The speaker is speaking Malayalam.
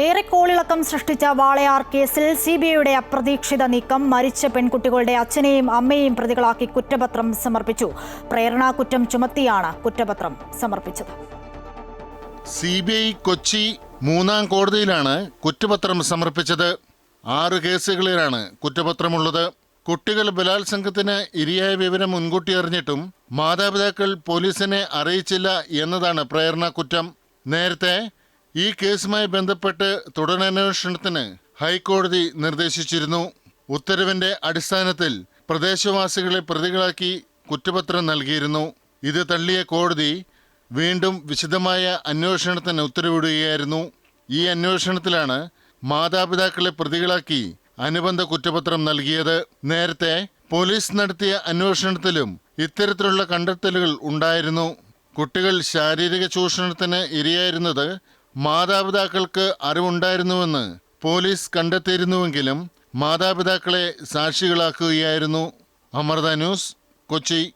ഏറെ കോളിളക്കം സൃഷ്ടിച്ച വാളയാർ കേസിൽ സി ബി ഐയുടെ അപ്രതീക്ഷിത നീക്കം മരിച്ച പെൺകുട്ടികളുടെ അച്ഛനെയും അമ്മയെയും പ്രതികളാക്കി കുറ്റപത്രം സമർപ്പിച്ചു. പ്രേരണാ കുറ്റം ചുമത്തിയാണ് കുറ്റപത്രം സമർപ്പിച്ചത്. സി ബി ഐ കൊച്ചി മൂന്നാം കോടതിയിലാണ് കുറ്റപത്രം സമർപ്പിച്ചത്. ആറ് കേസുകളിലാണ് കുറ്റപത്രമുള്ളത്. കുട്ടികൾ ബലാത്സംഗത്തിന് ഇരയായ വിവരം മുൻകൂട്ടി അറിഞ്ഞിട്ടും മാതാപിതാക്കൾ പോലീസിനെ അറിയിച്ചില്ല എന്നതാണ് പ്രേരണ കുറ്റം. നേരത്തെ ഈ കേസുമായി ബന്ധപ്പെട്ട് തുടരന്വേഷണത്തിന് ഹൈക്കോടതി നിർദ്ദേശിച്ചിരുന്നു. ഉത്തരവിന്റെ അടിസ്ഥാനത്തിൽ പ്രദേശവാസികളെ പ്രതികളാക്കി കുറ്റപത്രം നൽകിയിരുന്നു. ഇത് തള്ളിയ കോടതി വീണ്ടും വിശദമായ അന്വേഷണത്തിന് ഉത്തരവിടുകയായിരുന്നു. ഈ അന്വേഷണത്തിലാണ് മാതാപിതാക്കളെ പ്രതികളാക്കി അനുബന്ധ കുറ്റപത്രം നൽകിയത്. നേരത്തെ പോലീസ് നടത്തിയ അന്വേഷണത്തിലും ഇത്തരത്തിലുള്ള കണ്ടെത്തലുകൾ ഉണ്ടായിരുന്നു. കുട്ടികൾ ശാരീരിക ചൂഷണത്തിന് ഇരയായിരുന്നത് മാതാപിതാക്കൾക്ക് അറിവുണ്ടായിരുന്നുവെന്ന് പോലീസ് കണ്ടെത്തിയിരുന്നുവെങ്കിലും മാതാപിതാക്കളെ സാക്ഷികളാക്കുകയായിരുന്നു. അമൃത ന്യൂസ് കൊച്ചി.